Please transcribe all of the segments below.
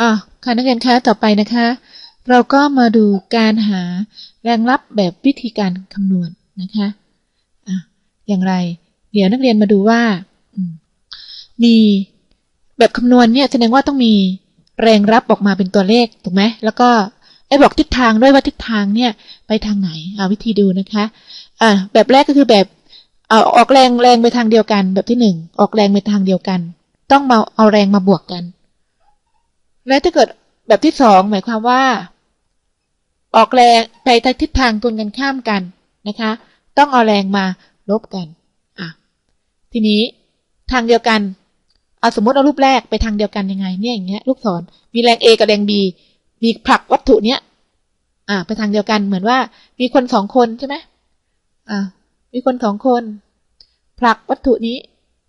อ่าค่ะนักเรียนคะต่อไปนะคะ เราก็มาดูการหาแรงรับแบบวิธีการคำนวณนะคะอะอย่างไร เดี๋ยวนักเรียนมาดูว่ามมีแบบคำนวณเนี่ยแสดงว่าต้องมีแรงรับออกมาเป็นตัวเลขถูกไหมแล้วก็ไอ้บอกทิศทางด้วยว่าทิศทางเนี่ยไปทางไหนเอาวิธีดูนะคะอ่าแบบแรกก็คือแบบอาออกแรงแรงไปทางเดียวกัน แบบที่หนึ่งออกแรงไปทางเดียวกัน ต้องมาเอาแรงมาบวกกัน และถ้าเกิดแบบที่สองหมายความว่า ออกแรงไปทิศทางตรงกันข้ามกันนะคะ ต้องเอาแรงมาลบกันอะทีนี้ทางเดียวกันเอาสมมติเอารูปแรกไปทางเดียวกันยังไง เนี่ยอย่างเงี้ยลูกศรมีแรง A กับแรง B มีผลักวัตถุเนี้ยอ่า ไปทางเดียวกันเหมือนว่า มีคนสองคนใช่ไหมอ่ามีคนสองคน ผลักวัตถุนี้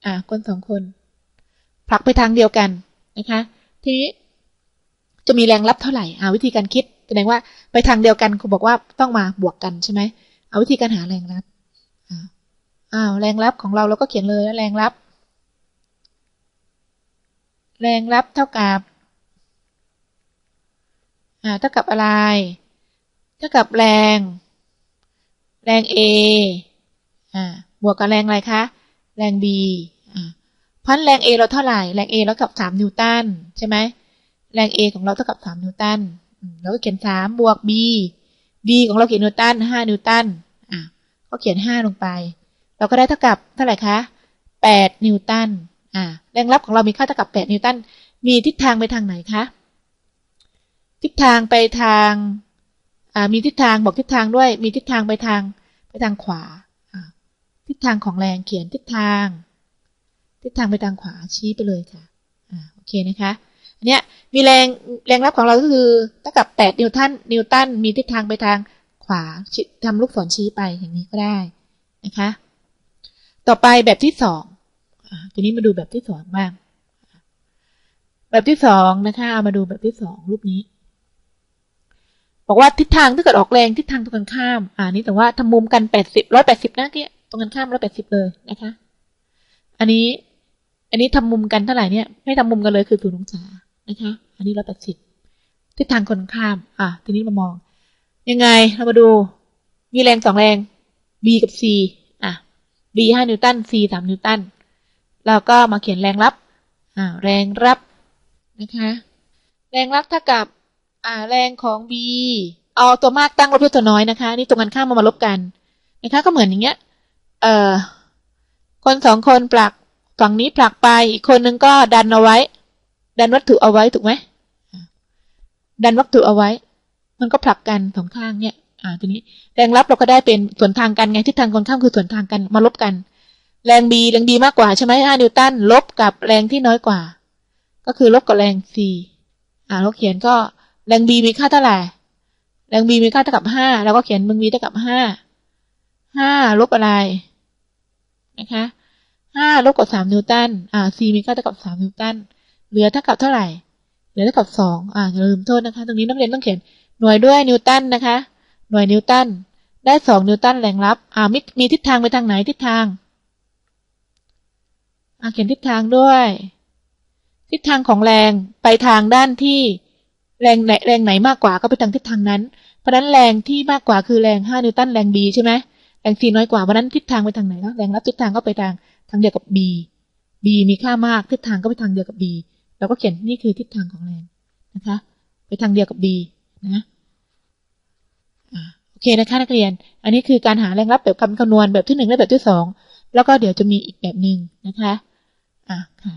อ่า คนสองคน ผลักไปทางเดียวกันนะคะ ทีนี้จะมีแรงรับเท่าไหร่อาวิธีการคิดแสดงว่าไปทางเดียวกันครูบอกว่าต้องมาบวกกันใช่ไหมเอาวิธีการหาแรงรับอ่าอ้าวแรงรับของเราเราก็เขียนเลยแรงรับ แรงรับเท่ากับอ่าเท่ากับอะไร เท่ากับแรง แรง A อ่าบวกกับแรงอะไรคะ แรง B อ่าพันแรง A เราเท่าไหร่แรง A เรากับสามนิวตันใช่ไหมแรง A ของเราเท่ากับสามนิวตันเราก็เขียนสามบวก B B ของเราเขียนนิวตันห้านิวตันอ่าก็เขียนห้าลงไป เราก็ได้เท่ากับเท่าไหร่คะแปดนิวตันอ่าแรงรับของเรามีค่าเท่ากับแปดนิวตันมีทิศทางไปทางไหนคะทิศทางไปทางอ่ามีทิศทางบอกทิศทางด้วย มีทิศทางไปทางไปทางขวาทิศทางของแรงเขียนทิศทาง ทิศทางไปทางขวาชี้ไปเลยค่ะอ่าโอเคนะคะอันเนี้ยมีแรงแรงรับของเราก็คือเท่ากับแปดนิวตันนิวตันมีทิศทางไปทางขวาทำลูกศรชี้ไปอย่างนี้ก็ได้นะคะ ต่อไปแบบที่สองทีนี้มาดูแบบที่สองบ้าง แบบที่สองนะคะเอามาดูแบบที่สองรูปนี้ บอกว่าทิศทางถ้าเกิดออกแรงทิศทางตรงกันข้าม อ่านี้แต่ว่าทำมุมกันแปดสิบร้อยแปดสิบนะเกี้ยตรงกันข้ามร้อยแปดสิบเลยนะคะ อันนี้ อันนี้ทำมุมกันเท่าไหร่เนี่ยไม่ทำมุมกันเลยคือศูนย์องศานะคะ อันนี้ร้อยแปดสิบทิศทางคนข้าม อ่าทีนี้มามอง ยังไงเรามาดู มีแรงสองแรง B กับ C อะ B ห้านิวตัน C สามนิวตันเราก็มาเขียนแรงรับ อ่า แรงรับนะคะ แรงรับเท่ากับ อ่า แรงของ B เอาตัวมากตั้งลบด้วยตัวน้อยนะคะ นี่ตรงกันข้ามมามาลบกันนะคะ ก็เหมือนอย่างเงี้ย เอ่อ คนสองคนผลัก ฝั่งนี้ผลักไปอีกคนนึงก็ดันเอาไว้ ดันวัตถุเอาไว้ถูกไหมดันวัตถุเอาไว้ มันก็ผลักกันสองข้างเนี่ยอ่าทีนี้แรงรับเราก็ได้เป็นส่วนทางกันไงทิศทางคนข้ามคือส่วนทางกันมาลบกัน แรง B แรง B มากกว่าใช่ไหมห้านิวตันลบกับแรงที่น้อยกว่า ก็คือลบกับแรง C อ่าเราเขียนก็แรง B มีค่าเท่าไหร่แรง B มีค่าเท่ากับห้าเราก็เขียนมึง B เท่ากับห้าห้าลบอะไรนะคะ ห้าลบกับสามนิวตัน อ่า C มีค่าเท่ากับสามนิวตัน เหลือเท่ากับเท่าไหร่ เหลือเท่ากับสองอ่าอย่าลืมโทษนะคะ ตรงนี้นักเรียนต้องเขียนหน่วยด้วยนิวตันนะคะ หน่วยนิวตัน ได้สองนิวตันแรงรับอ่ามีมีทิศทางไปทางไหนทิศทาง อ่าเขียนทิศทางด้วย ทิศทางของแรงไปทางด้านที่แรงไหนแรงไหนมากกว่าก็ไปทางทิศทางนั้น เพราะนั้นแรงที่มากกว่าคือแรงห้านิวตันแรง B ใช่ไหมแรง C น้อยกว่าเพราะนั้นทิศทางไปทางไหนก็แรงรับทิศทางก็ไปทาง ทางเดียวกับ B B มีค่ามากทิศทางก็ไปทางเดียวกับ B เราก็เขียนนี่คือทิศทางของแรงนะคะ ไปทางเดียวกับ B นะโอเคนะคะนักเรียน อันนี้คือการหาแรงรับแบบคำคำนวณแบบที่หนึ่งและแบบที่สองแล้วก็เดี๋ยวจะมีอีกแบบหนึ่งนะคะอะค่ะ